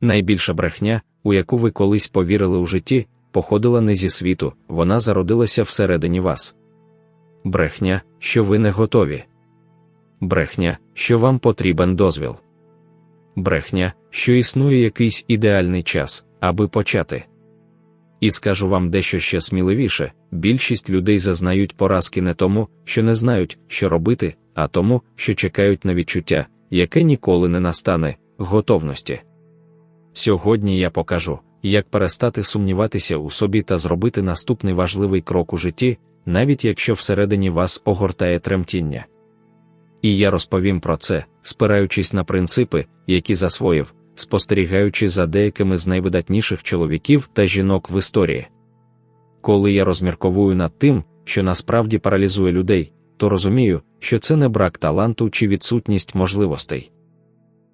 Найбільша брехня, у яку ви колись повірили у житті, походила не зі світу, вона зародилася всередині вас. Брехня, що ви не готові. Брехня, що вам потрібен дозвіл. Брехня, що існує якийсь ідеальний час, аби почати. І скажу вам дещо ще сміливіше: більшість людей зазнають поразки не тому, що не знають, що робити, а тому, що чекають на відчуття, яке ніколи не настане, готовності. Сьогодні я покажу, як перестати сумніватися у собі та зробити наступний важливий крок у житті, навіть якщо всередині вас огортає тремтіння. І я розповім про це, спираючись на принципи, які засвоїв, спостерігаючи за деякими з найвидатніших чоловіків та жінок в історії. Коли я розмірковую над тим, що насправді паралізує людей, то розумію, що це не брак таланту чи відсутність можливостей.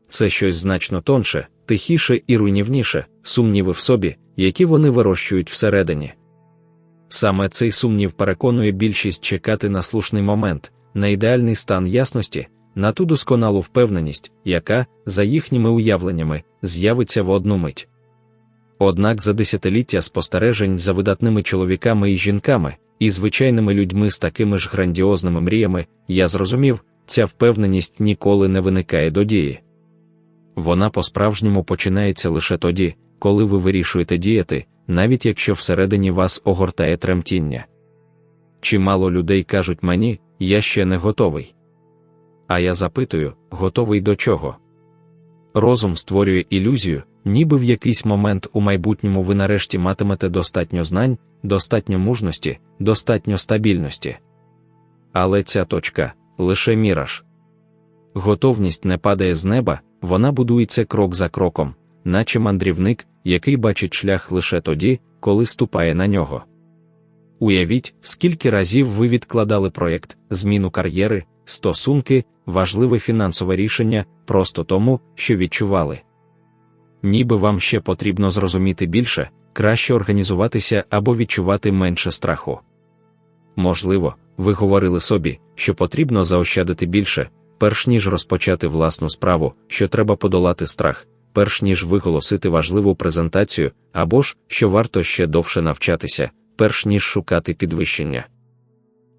Це щось значно тонше, тихіше і руйнівніше, сумніви в собі, які вони вирощують всередині. Саме цей сумнів переконує більшість чекати на слушний момент, на ідеальний стан ясності, на ту досконалу впевненість, яка, за їхніми уявленнями, з'явиться в одну мить. Однак за десятиліття спостережень за видатними чоловіками і жінками, і звичайними людьми з такими ж грандіозними мріями, я зрозумів, ця впевненість ніколи не виникає до дії. Вона по-справжньому починається лише тоді, коли ви вирішуєте діяти, навіть якщо всередині вас огортає тремтіння. Чимало людей кажуть мені, я ще не готовий. А я запитую, готовий до чого? Розум створює ілюзію, ніби в якийсь момент у майбутньому ви нарешті матимете достатньо знань, достатньо мужності, достатньо стабільності. Але ця точка лише міраж. Готовність не падає з неба, вона будується крок за кроком, наче мандрівник, який бачить шлях лише тоді, коли ступає на нього. Уявіть, скільки разів ви відкладали проєкт, зміну кар'єри, стосунки, важливе фінансове рішення, просто тому, що відчували. Ніби вам ще потрібно зрозуміти більше, краще організуватися або відчувати менше страху. Можливо, ви говорили собі, що потрібно заощадити більше, перш ніж розпочати власну справу, що треба подолати страх, перш ніж виголосити важливу презентацію, або ж що варто ще довше навчатися, перш ніж шукати підвищення.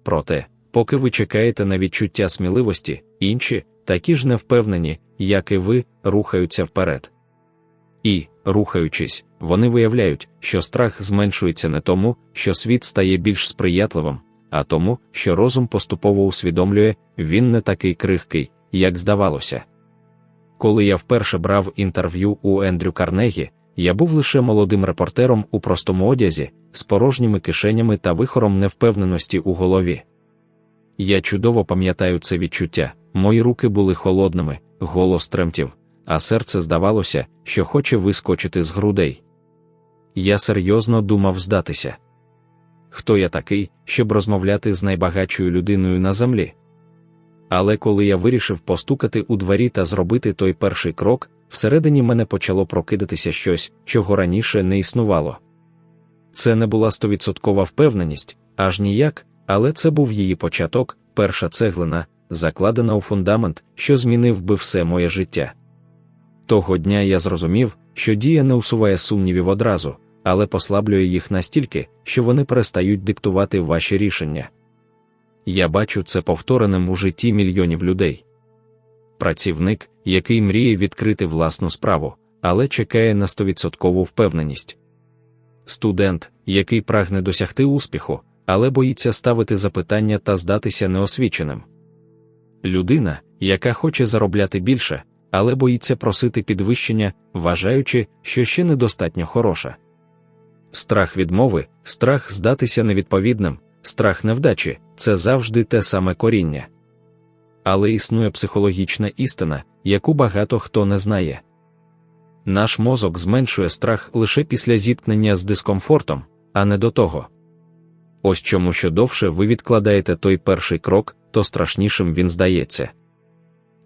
Проте, поки ви чекаєте на відчуття сміливості, інші, такі ж невпевнені, як і ви, рухаються вперед. І, рухаючись, вони виявляють, що страх зменшується не тому, що світ стає більш сприятливим, а тому, що розум поступово усвідомлює, він не такий крихкий, як здавалося. Коли я вперше брав інтерв'ю у Ендрю Карнегі, я був лише молодим репортером у простому одязі, з порожніми кишенями та вихором невпевненості у голові. Я чудово пам'ятаю це відчуття, мої руки були холодними, голос тремтів, а серце здавалося, що хоче вискочити з грудей. Я серйозно думав здатися. Хто я такий, щоб розмовляти з найбагатшою людиною на землі? Але коли я вирішив постукати у двері та зробити той перший крок, всередині мене почало прокидатися щось, чого раніше не існувало. Це не була стовідсоткова впевненість, аж ніяк, але це був її початок, перша цеглина, закладена у фундамент, що змінив би все моє життя. Того дня я зрозумів, що дія не усуває сумнівів одразу, але послаблює їх настільки, що вони перестають диктувати ваші рішення. Я бачу це повтореним у житті мільйонів людей. Працівник, який мріє відкрити власну справу, але чекає на стовідсоткову впевненість. Студент, який прагне досягти успіху, але боїться ставити запитання та здатися неосвіченим. Людина, яка хоче заробляти більше, але боїться просити підвищення, вважаючи, що ще недостатньо хороша. Страх відмови, страх здатися невідповідним, страх невдачі це завжди те саме коріння. Але існує психологічна істина, яку багато хто не знає. Наш мозок зменшує страх лише після зіткнення з дискомфортом, а не до того. Ось чому що довше ви відкладаєте той перший крок, то страшнішим він здається.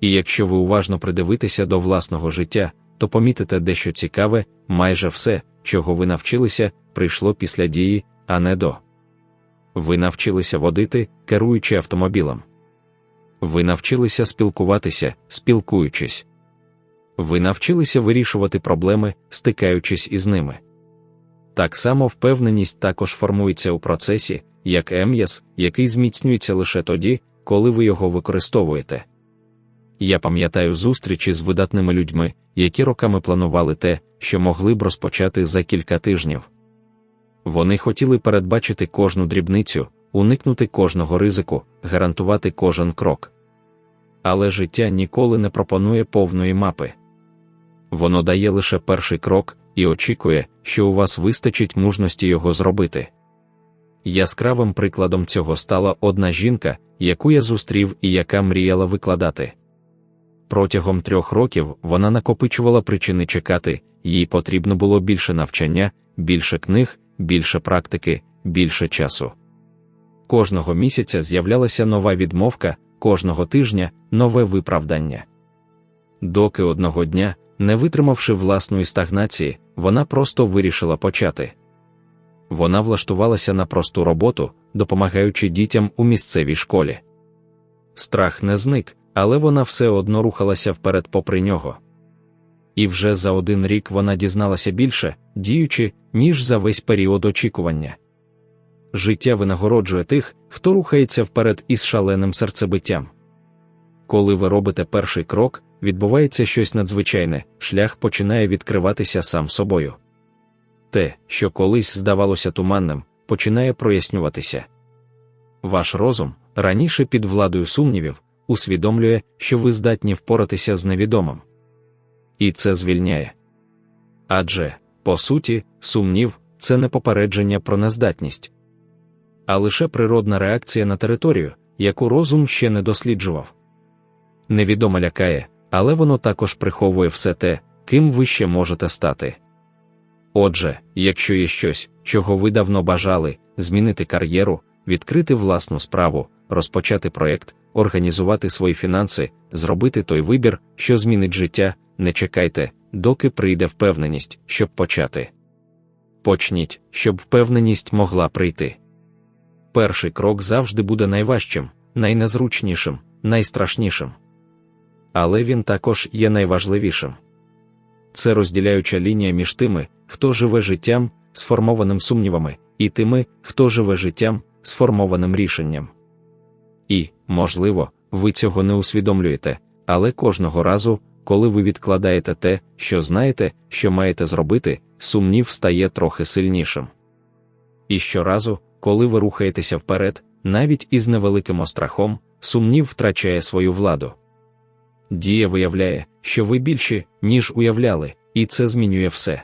І якщо ви уважно придивитеся до власного життя, то помітите дещо цікаве, майже все, чого ви навчилися, прийшло після дії, а не до. Ви навчилися водити, керуючи автомобілем. Ви навчилися спілкуватися, спілкуючись. ви навчилися вирішувати проблеми, стикаючись із ними. Так само впевненість також формується у процесі, як ем'яс, який зміцнюється лише тоді, коли ви його використовуєте. Я пам'ятаю зустрічі з видатними людьми, які роками планували те, що могли б розпочати за кілька тижнів. Вони хотіли передбачити кожну дрібницю, уникнути кожного ризику, гарантувати кожен крок. Але життя ніколи не пропонує повної мапи. Воно дає лише перший крок і очікує, що у вас вистачить мужності його зробити. Яскравим прикладом цього стала одна жінка, яку я зустрів і яка мріяла викладати. Протягом трьох років вона накопичувала причини чекати, їй потрібно було більше навчання, більше книг, більше практики, більше часу. Кожного місяця з'являлася нова відмовка, кожного тижня нове виправдання. Доки одного дня, не витримавши власної стагнації, вона просто вирішила почати. Вона влаштувалася на просту роботу, допомагаючи дітям у місцевій школі. Страх не зник, але вона все одно рухалася вперед попри нього. І вже за один рік вона дізналася більше, діючи, ніж за весь період очікування. Життя винагороджує тих, хто рухається вперед із шаленим серцебиттям. Коли ви робите перший крок, відбувається щось надзвичайне, шлях починає відкриватися сам собою. Те, що колись здавалося туманним, починає прояснюватися. Ваш розум, раніше під владою сумнівів, усвідомлює, що ви здатні впоратися з невідомим. І це звільняє. Адже, по суті, сумнів це не попередження про нездатність, а лише природна реакція на територію, яку розум ще не досліджував. Невідомо лякає, але воно також приховує все те, ким ви ще можете стати. Отже, якщо є щось, чого ви давно бажали, змінити кар'єру, відкрити власну справу, розпочати проєкт, організувати свої фінанси, зробити той вибір, що змінить життя, не чекайте, доки прийде впевненість, щоб почати. Почніть, щоб впевненість могла прийти. Перший крок завжди буде найважчим, найнезручнішим, найстрашнішим. Але він також є найважливішим. Це розділяюча лінія між тими, хто живе життям, сформованим сумнівами, і тими, хто живе життям, сформованим рішенням. І, можливо, ви цього не усвідомлюєте, але кожного разу, коли ви відкладаєте те, що знаєте, що маєте зробити, сумнів стає трохи сильнішим. І щоразу, коли ви рухаєтеся вперед, навіть із невеликим острахом, сумнів втрачає свою владу. Дія виявляє, що ви більші, ніж уявляли, і це змінює все.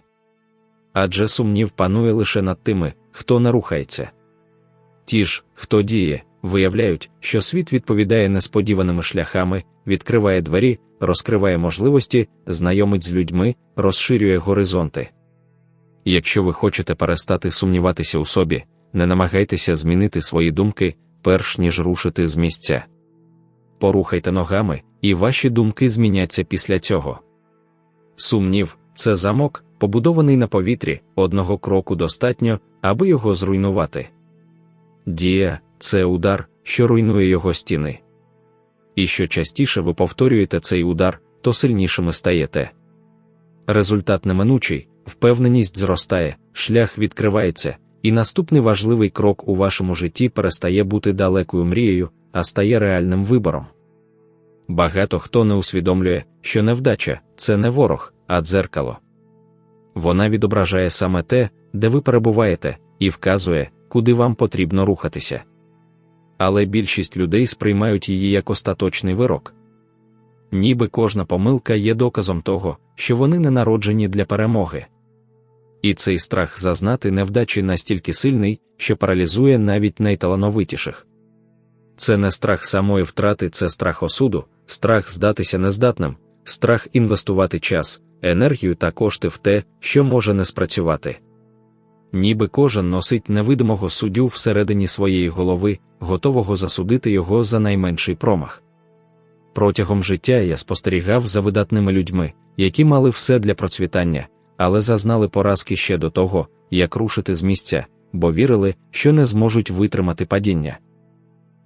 Адже сумнів панує лише над тими, хто не рухається. Ті ж, хто діє, виявляють, що світ відповідає несподіваними шляхами, відкриває двері, розкриває можливості, знайомить з людьми, розширює горизонти. Якщо ви хочете перестати сумніватися у собі, не намагайтеся змінити свої думки, перш ніж рушити з місця. Порухайте ногами, і ваші думки зміняться після цього. Сумнів це замок, побудований на повітрі, одного кроку достатньо, аби його зруйнувати. Дія це удар, що руйнує його стіни. І що частіше ви повторюєте цей удар, то сильнішими стаєте. Результат неминучий, впевненість зростає, шлях відкривається, і наступний важливий крок у вашому житті перестає бути далекою мрією, а стає реальним вибором. Багато хто не усвідомлює, що невдача це не ворог, а дзеркало. Вона відображає саме те, де ви перебуваєте, і вказує, куди вам потрібно рухатися. Але більшість людей сприймають її як остаточний вирок. Ніби кожна помилка є доказом того, що вони не народжені для перемоги. І цей страх зазнати невдачі настільки сильний, що паралізує навіть найталановитіших. Це не страх самої втрати, це страх осуду, страх здатися нездатним, страх інвестувати час, енергію та кошти в те, що може не спрацювати. Ніби кожен носить невидимого суддю всередині своєї голови, готового засудити його за найменший промах. Протягом життя я спостерігав за видатними людьми, які мали все для процвітання, але зазнали поразки ще до того, як рушити з місця, бо вірили, що не зможуть витримати падіння.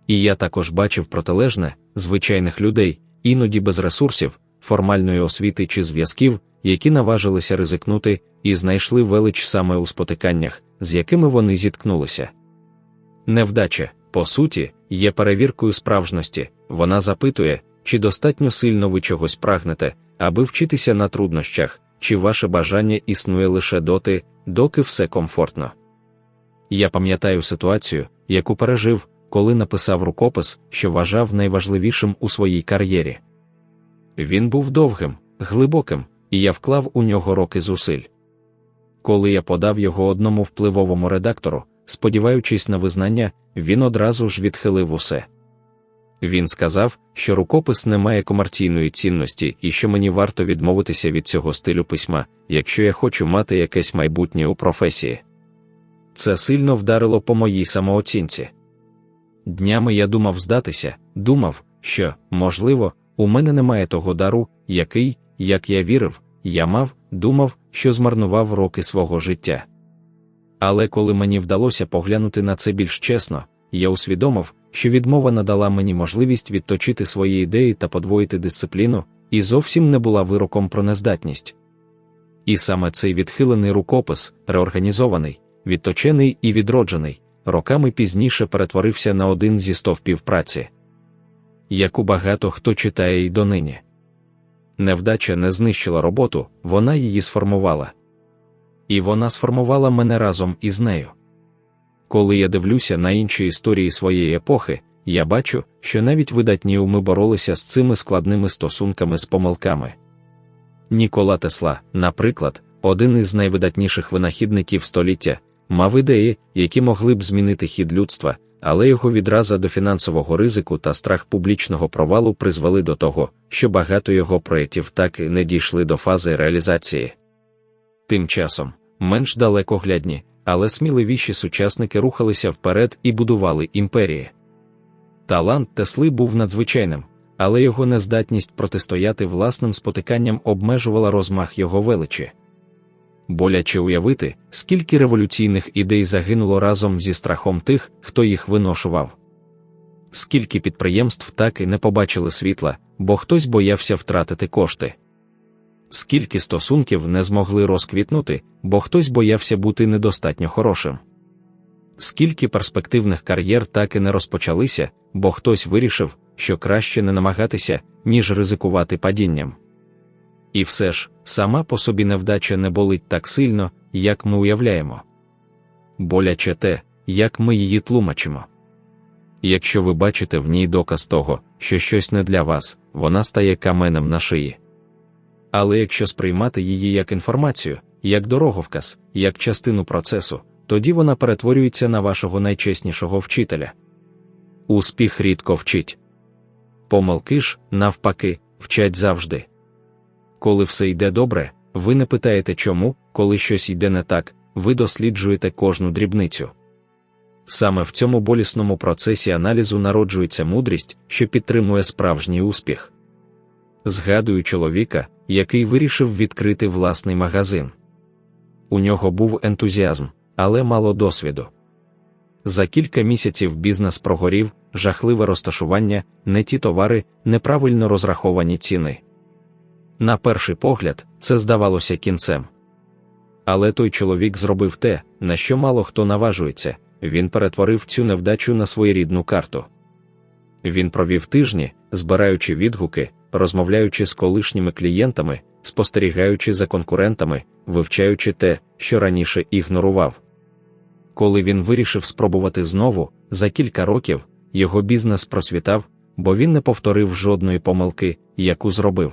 І я також бачив протилежне, звичайних людей, іноді без ресурсів, формальної освіти чи зв'язків, які наважилися ризикнути, і знайшли велич саме у спотиканнях, з якими вони зіткнулися. Невдача, по суті, є перевіркою справжності, вона запитує, чи достатньо сильно ви чогось прагнете, аби вчитися на труднощах, чи ваше бажання існує лише доти, доки все комфортно. Я пам'ятаю ситуацію, яку пережив, коли написав рукопис, що вважав найважливішим у своїй кар'єрі. Він був довгим, глибоким, і я вклав у нього роки зусиль. Коли я подав його одному впливовому редактору, сподіваючись на визнання, він одразу ж відхилив усе. Він сказав, що рукопис не має комерційної цінності і що мені варто відмовитися від цього стилю письма, якщо я хочу мати якесь майбутнє у професії. Це сильно вдарило по моїй самооцінці. Днями я думав здатися, думав, що, можливо, у мене немає того дару, який, як я вірив, я мав, думав, що змарнував роки свого життя. Але коли мені вдалося поглянути на це більш чесно, я усвідомив, що відмова надала мені можливість відточити свої ідеї та подвоїти дисципліну, і зовсім не була вироком про нездатність. І саме цей відхилений рукопис, реорганізований, відточений і відроджений, роками пізніше перетворився на один зі стовпів праці, яку багато хто читає й донині. Невдача не знищила роботу, вона її сформувала. І вона сформувала мене разом із нею. Коли я дивлюся на інші історії своєї епохи, я бачу, що навіть видатні уми боролися з цими складними стосунками з помилками. Нікола Тесла, наприклад, один із найвидатніших винахідників століття, мав ідеї, які могли б змінити хід людства, але його відраза до фінансового ризику та страх публічного провалу призвели до того, що багато його проєктів так і не дійшли до фази реалізації. Тим часом, менш далекоглядні, але сміливіші сучасники рухалися вперед і будували імперії. Талант Тесли був надзвичайним, але його нездатність протистояти власним спотиканням обмежувала розмах його величі. Боляче уявити, скільки революційних ідей загинуло разом зі страхом тих, хто їх виношував. Скільки підприємств так і не побачили світла, бо хтось боявся втратити кошти. Скільки стосунків не змогли розквітнути, бо хтось боявся бути недостатньо хорошим. Скільки перспективних кар'єр так і не розпочалися, бо хтось вирішив, що краще не намагатися, ніж ризикувати падінням. І все ж, сама по собі невдача не болить так сильно, як ми уявляємо. Боляче те, як ми її тлумачимо. Якщо ви бачите в ній доказ того, що щось не для вас, вона стає каменем на шиї. Але якщо сприймати її як інформацію, як дороговказ, як частину процесу, тоді вона перетворюється на вашого найчеснішого вчителя. Успіх рідко вчить. Помилки ж, навпаки, вчать завжди. Коли все йде добре, ви не питаєте чому, коли щось йде не так, ви досліджуєте кожну дрібницю. Саме в цьому болісному процесі аналізу народжується мудрість, що підтримує справжній успіх. Згадую чоловіка, який вирішив відкрити власний магазин. У нього був ентузіазм, але мало досвіду. За кілька місяців бізнес прогорів, жахливе розташування, не ті товари, неправильно розраховані ціни. На перший погляд, це здавалося кінцем. Але той чоловік зробив те, на що мало хто наважується, він перетворив цю невдачу на своєрідну карту. Він провів тижні, збираючи відгуки, розмовляючи з колишніми клієнтами, спостерігаючи за конкурентами, вивчаючи те, що раніше ігнорував. Коли він вирішив спробувати знову, за кілька років його бізнес просвітав, бо він не повторив жодної помилки, яку зробив.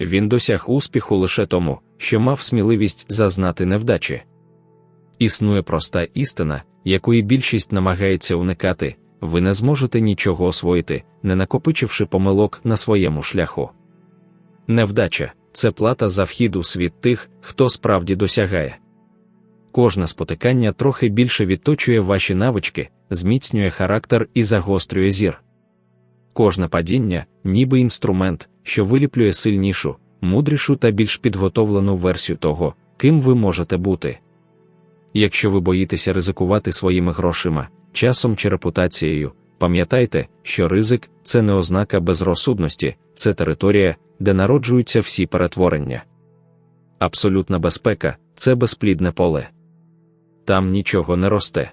Він досяг успіху лише тому, що мав сміливість зазнати невдачі. Існує проста істина, якої більшість намагається уникати ви не зможете нічого освоїти, не накопичивши помилок на своєму шляху. Невдача це плата за вхід у світ тих, хто справді досягає. Кожне спотикання трохи більше відточує ваші навички, зміцнює характер і загострює зір. Кожне падіння, ніби інструмент, що виліплює сильнішу, мудрішу та більш підготовлену версію того, ким ви можете бути. Якщо ви боїтеся ризикувати своїми грошима, часом чи репутацією, пам'ятайте, що ризик це не ознака безрозсудності, це територія, де народжуються всі перетворення. Абсолютна безпека це безплідне поле. Там нічого не росте.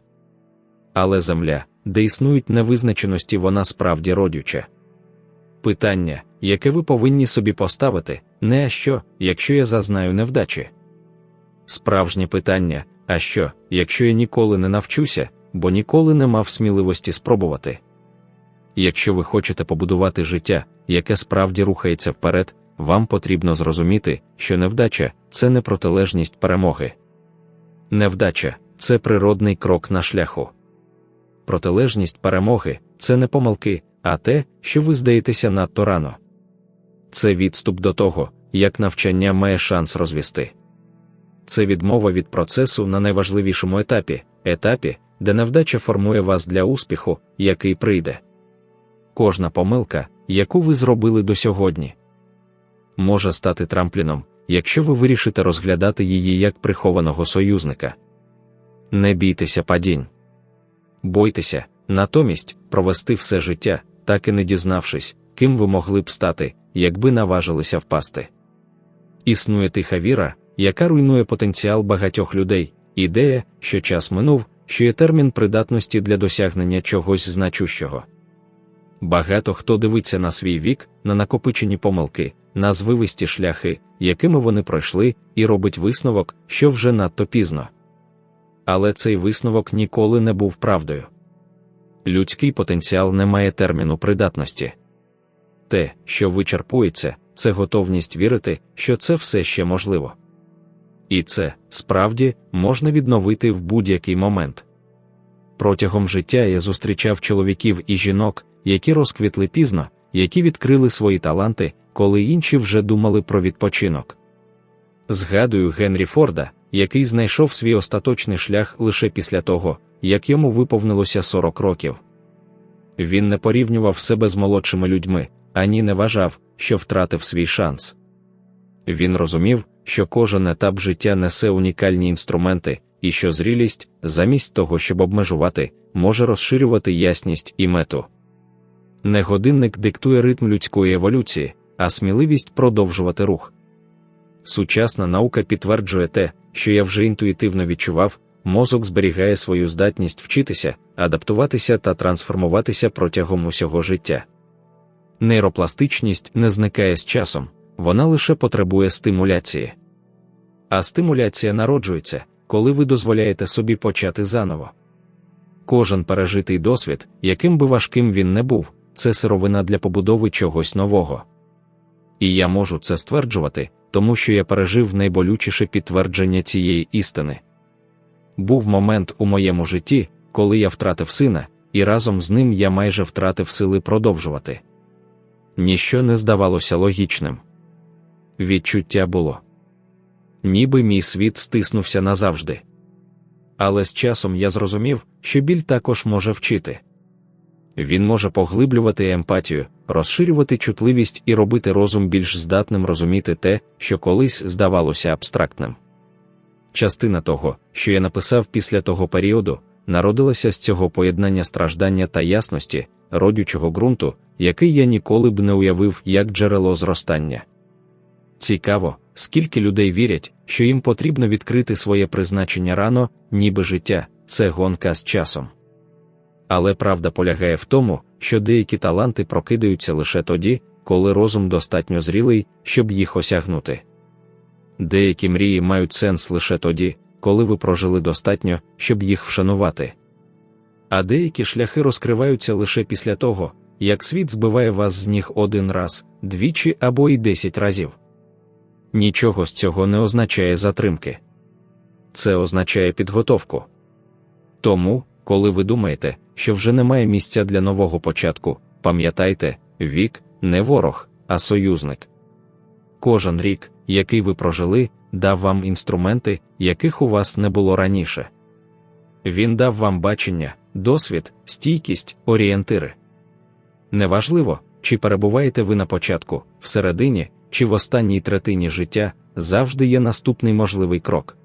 Але земля, де існують невизначеності, вона справді родюча. Питання, яке ви повинні собі поставити, не а що, якщо я зазнаю невдачі. Справжнє питання, а що, якщо я ніколи не навчуся, бо ніколи не мав сміливості спробувати. Якщо ви хочете побудувати життя, яке справді рухається вперед, вам потрібно зрозуміти, що невдача це не протилежність перемоги. Невдача це природний крок на шляху. Протилежність перемоги це не помилки, а те, що ви здаєтеся надто рано. Це відступ до того, як навчання має шанс розвісти. Це відмова від процесу на найважливішому етапі, етапі, де невдача формує вас для успіху, який прийде. Кожна помилка, яку ви зробили до сьогодні, може стати трампліном, якщо ви вирішите розглядати її як прихованого союзника. Не бійтеся падінь. Бойтеся, натомість провести все життя, так і не дізнавшись, ким ви могли б стати, якби наважилися впасти. Існує тиха віра, яка руйнує потенціал багатьох людей, ідея, що час минув, що є термін придатності для досягнення чогось значущого. Багато хто дивиться на свій вік, на накопичені помилки, на звивисті шляхи, якими вони пройшли, і робить висновок, що вже надто пізно. Але цей висновок ніколи не був правдою. Людський потенціал не має терміну придатності. Те, що вичерпується, це готовність вірити, що це все ще можливо. І це, справді, можна відновити в будь-який момент. Протягом життя я зустрічав чоловіків і жінок, які розквітли пізно, які відкрили свої таланти, коли інші вже думали про відпочинок. Згадую Генрі Форда, який знайшов свій остаточний шлях лише після того, як йому виповнилося 40 років. Він не порівнював себе з молодшими людьми, ані не вважав, що втратив свій шанс. Він розумів, що кожен етап життя несе унікальні інструменти, і що зрілість, замість того, щоб обмежувати, може розширювати ясність і мету. Не годинник диктує ритм людської еволюції, а сміливість продовжувати рух. Сучасна наука підтверджує те, що я вже інтуїтивно відчував, мозок зберігає свою здатність вчитися, адаптуватися та трансформуватися протягом усього життя. Нейропластичність не зникає з часом, вона лише потребує стимуляції. А стимуляція народжується, коли ви дозволяєте собі почати заново. Кожен пережитий досвід, яким би важким він не був, це сировина для побудови чогось нового. І я можу це стверджувати, тому що я пережив найболючіше підтвердження цієї істини. Був момент у моєму житті, коли я втратив сина, і разом з ним я майже втратив сили продовжувати. Ніщо не здавалося логічним. Відчуття було, ніби мій світ стиснувся назавжди. Але з часом я зрозумів, що біль також може вчити. Він може поглиблювати емпатію, розширювати чутливість і робити розум більш здатним розуміти те, що колись здавалося абстрактним. Частина того, що я написав після того періоду, народилася з цього поєднання страждання та ясності, родючого ґрунту, який я ніколи б не уявив як джерело зростання. Цікаво, скільки людей вірять, що їм потрібно відкрити своє призначення рано, ніби життя, це гонка з часом. Але правда полягає в тому, що деякі таланти прокидаються лише тоді, коли розум достатньо зрілий, щоб їх осягнути. Деякі мрії мають сенс лише тоді, коли ви прожили достатньо, щоб їх вшанувати. А деякі шляхи розкриваються лише після того, як світ збиває вас з ніг один раз, двічі або й десять разів. Нічого з цього не означає затримки. Це означає підготовку. Тому, коли ви думаєте, що вже немає місця для нового початку, пам'ятайте, вік не ворог, а союзник. Кожен рік, який ви прожили, дав вам інструменти, яких у вас не було раніше. Він дав вам бачення, досвід, стійкість, орієнтири. Неважливо, чи перебуваєте ви на початку, всередині, чи в останній третині життя, завжди є наступний можливий крок.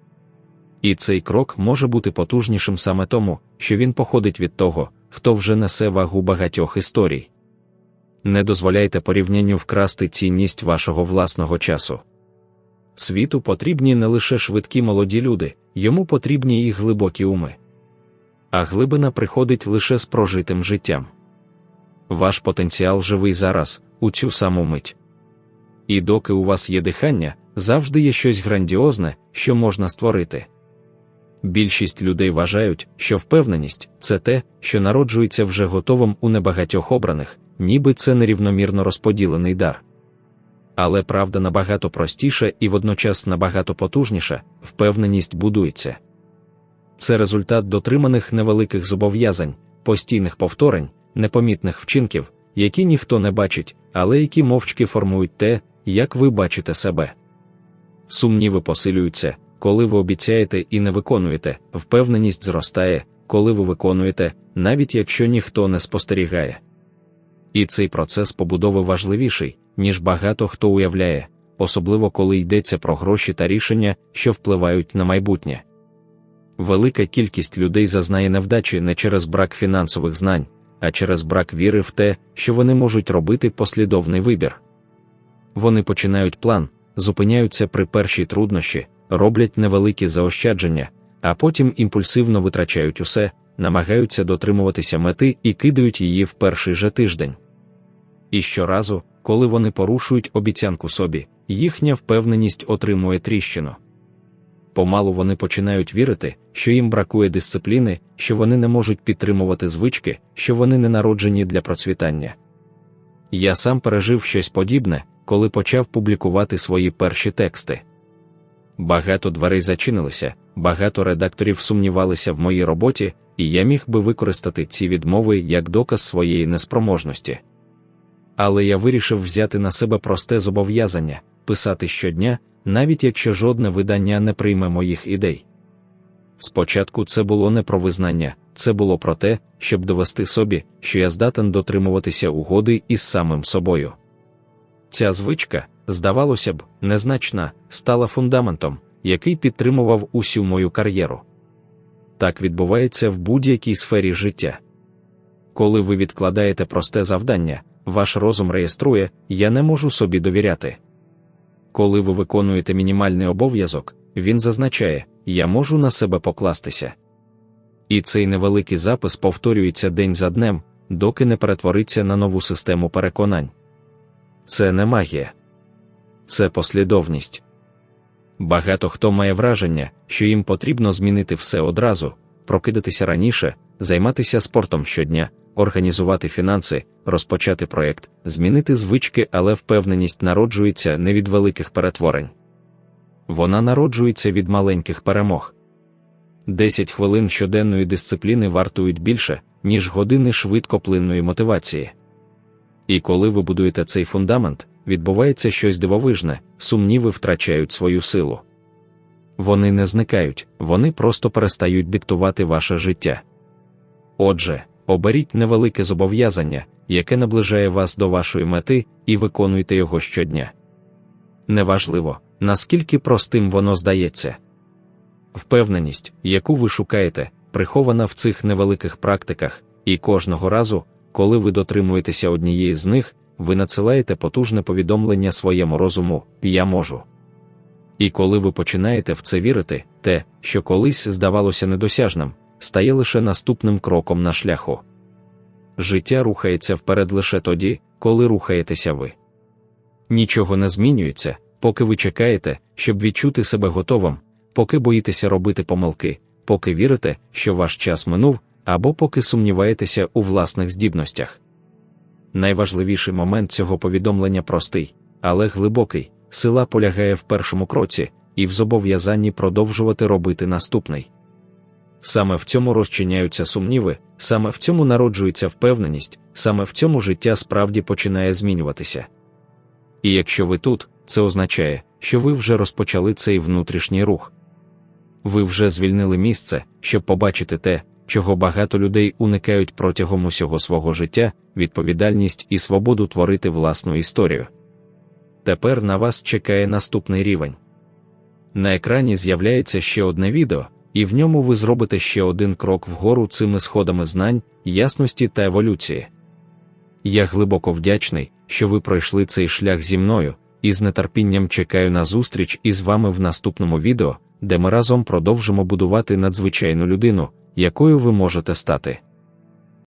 І цей крок може бути потужнішим саме тому, що він походить від того, хто вже несе вагу багатьох історій. не дозволяйте порівнянню вкрасти цінність вашого власного часу. Світу потрібні не лише швидкі молоді люди, йому потрібні і глибокі уми. А глибина приходить лише з прожитим життям. Ваш потенціал живий зараз, у цю саму мить. І доки у вас є дихання, завжди є щось грандіозне, що можна створити. Більшість людей вважають, що впевненість це те, що народжується вже готовим у небагатьох обраних, ніби це нерівномірно розподілений дар. Але правда набагато простіша і водночас набагато потужніша, впевненість будується. Це результат дотриманих невеликих зобов'язань, постійних повторень, непомітних вчинків, які ніхто не бачить, але які мовчки формують те, як ви бачите себе. Сумніви посилюються, коли ви обіцяєте і не виконуєте, впевненість зростає, коли ви виконуєте, навіть якщо ніхто не спостерігає. І цей процес побудови важливіший, ніж багато хто уявляє, особливо коли йдеться про гроші та рішення, що впливають на майбутнє. Велика кількість людей зазнає невдачі не через брак фінансових знань, а через брак віри в те, що вони можуть робити послідовний вибір. Вони починають план, зупиняються при першій труднощі, роблять невеликі заощадження, а потім імпульсивно витрачають усе, намагаються дотримуватися мети і кидають її в перший же тиждень. І щоразу, коли вони порушують обіцянку собі, їхня впевненість отримує тріщину. Помалу вони починають вірити, що їм бракує дисципліни, що вони не можуть підтримувати звички, що вони не народжені для процвітання. Я сам пережив щось подібне, коли почав публікувати свої перші тексти. Багато дверей зачинилися, багато редакторів сумнівалися в моїй роботі, і я міг би використати ці відмови як доказ своєї неспроможності. Але я вирішив взяти на себе просте зобов'язання писати щодня, навіть якщо жодне видання не прийме моїх ідей. Спочатку це було не про визнання, це було про те, щоб довести собі, що я здатен дотримуватися угоди із самим собою. Ця звичка, здавалося б, незначна, стала фундаментом, який підтримував усю мою кар'єру. Так відбувається в будь-якій сфері життя. Коли ви відкладаєте просте завдання, ваш розум реєструє, я не можу собі довіряти. Коли ви виконуєте мінімальний обов'язок, він зазначає, я можу на себе покластися. І цей невеликий запис повторюється день за днем, доки не перетвориться на нову систему переконань. Це не магія, це послідовність. Багато хто має враження, що їм потрібно змінити все одразу, прокидатися раніше, займатися спортом щодня, організувати фінанси, розпочати проєкт, змінити звички, але впевненість народжується не від великих перетворень. Вона народжується від маленьких перемог. Десять хвилин щоденної дисципліни вартують більше, ніж години швидкоплинної мотивації. І коли ви будуєте цей фундамент, відбувається щось дивовижне, сумніви втрачають свою силу. Вони не зникають, вони просто перестають диктувати ваше життя. Отже, оберіть невелике зобов'язання, яке наближає вас до вашої мети, і виконуйте його щодня. Неважливо, наскільки простим воно здається. Впевненість, яку ви шукаєте, прихована в цих невеликих практиках, і кожного разу, коли ви дотримуєтеся однієї з них, ви надсилаєте потужне повідомлення своєму розуму Я можу. І коли ви починаєте в це вірити, те, що колись здавалося недосяжним, стає лише наступним кроком на шляху. Життя рухається вперед лише тоді, коли рухаєтеся ви. Нічого не змінюється, поки ви чекаєте, щоб відчути себе готовим, поки боїтеся робити помилки, поки вірите, що ваш час минув, або поки сумніваєтеся у власних здібностях. Найважливіший момент цього повідомлення простий, але глибокий сила полягає в першому кроці і в зобов'язанні продовжувати робити наступний. Саме в цьому розчиняються сумніви, саме в цьому народжується впевненість, саме в цьому життя справді починає змінюватися. І якщо ви тут, це означає, що ви вже розпочали цей внутрішній рух. Ви вже звільнили місце, щоб побачити те, чого багато людей уникають протягом усього свого життя, відповідальність і свободу творити власну історію. Тепер на вас чекає наступний рівень. На екрані з'являється ще одне відео, і в ньому ви зробите ще один крок вгору цими сходами знань, ясності та еволюції. Я глибоко вдячний, що ви пройшли цей шлях зі мною, і з нетерпінням чекаю на зустріч із вами в наступному відео, де ми разом продовжимо будувати надзвичайну людину, якою ви можете стати.